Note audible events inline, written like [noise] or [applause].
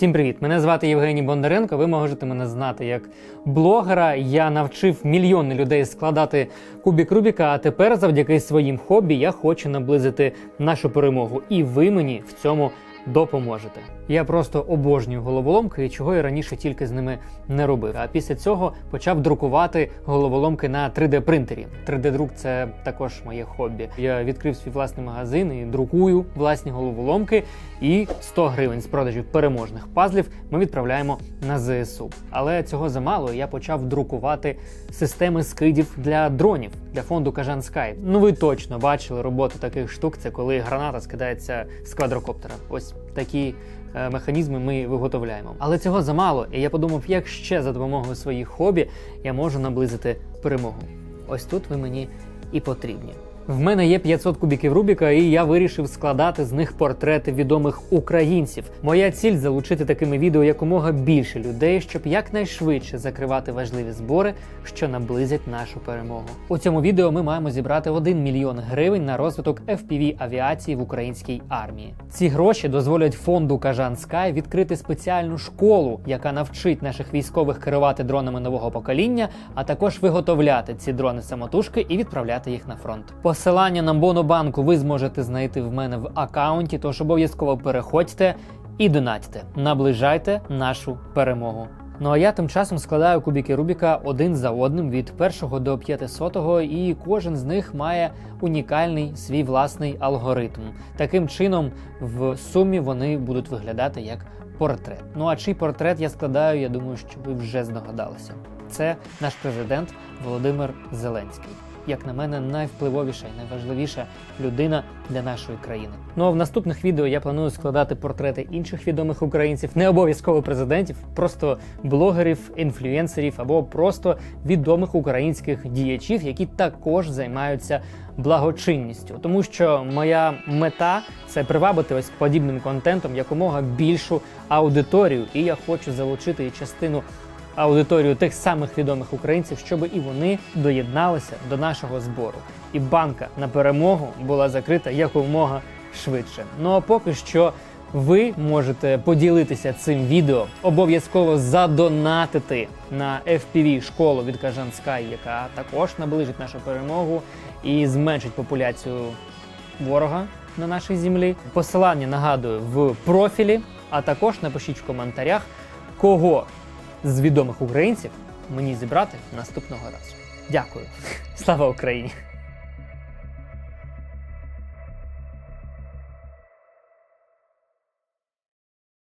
Всім привіт! Мене звати Євгеній Бондаренко. Ви можете мене знати як блогера. Я навчив мільйони людей складати кубік Рубіка. А тепер, завдяки своїм хобі, я хочу наблизити нашу перемогу. І ви мені в цьому допоможете. Я просто обожнюю головоломки, і чого я раніше тільки з ними не робив. А після цього почав друкувати головоломки на 3D принтері. 3D-друк це також моє хобі. Я відкрив свій власний магазин і друкую власні головоломки. І 100 гривень з продажів переможних пазлів ми відправляємо на ЗСУ. Але цього замало. Я почав друкувати системи скидів для дронів для фонду Кажан Скай. Ну ви точно бачили роботу таких штук. Це коли граната скидається з квадрокоптера. Ось такі е, механізми ми виготовляємо. Але цього замало, і я подумав, як ще за допомогою своїх хобі я можу наблизити перемогу. Ось тут ви мені і потрібні. В мене є 500 кубіків Рубіка, і я вирішив складати з них портрети відомих українців. Моя ціль залучити такими відео якомога більше людей, щоб якнайшвидше закривати важливі збори, що наблизять нашу перемогу. У цьому відео ми маємо зібрати 1 мільйон гривень на розвиток FPV авіації в українській армії. Ці гроші дозволять фонду Кажан Скай відкрити спеціальну школу, яка навчить наших військових керувати дронами нового покоління, а також виготовляти ці дрони самотужки і відправляти їх на фронт. Посилання на Монобанку ви зможете знайти в мене в аккаунті, тож обов'язково переходьте і донатьте. Наближайте нашу перемогу. Ну а я тим часом складаю кубики Рубіка один за одним від першого до 500, і кожен з них має унікальний свій власний алгоритм. Таким чином, в сумі вони будуть виглядати як портрет. Ну а чий портрет я складаю, я думаю, що ви вже здогадалися. Це наш президент Володимир Зеленський. Як на мене, найвпливовіша і найважливіша людина для нашої країни. Ну а в наступних відео я планую складати портрети інших відомих українців, не обов'язково президентів, просто блогерів, інфлюенсерів або просто відомих українських діячів, які також займаються благочинністю. Тому що моя мета це привабити ось подібним контентом якомога більшу аудиторію, і я хочу залучити частину аудиторію тих самих відомих українців, щоб і вони доєдналися до нашого збору. І банка на перемогу була закрита якомога швидше. Ну а поки що. Ви можете поділитися цим відео, обов'язково задонатити на FPV школу від Кажан Sky, яка також наближить нашу перемогу і зменшить популяцію ворога на нашій землі. Посилання нагадую в профілі, а також напишіть в коментарях, кого з відомих українців мені зібрати наступного разу. Дякую. [laughs] Слава Україні!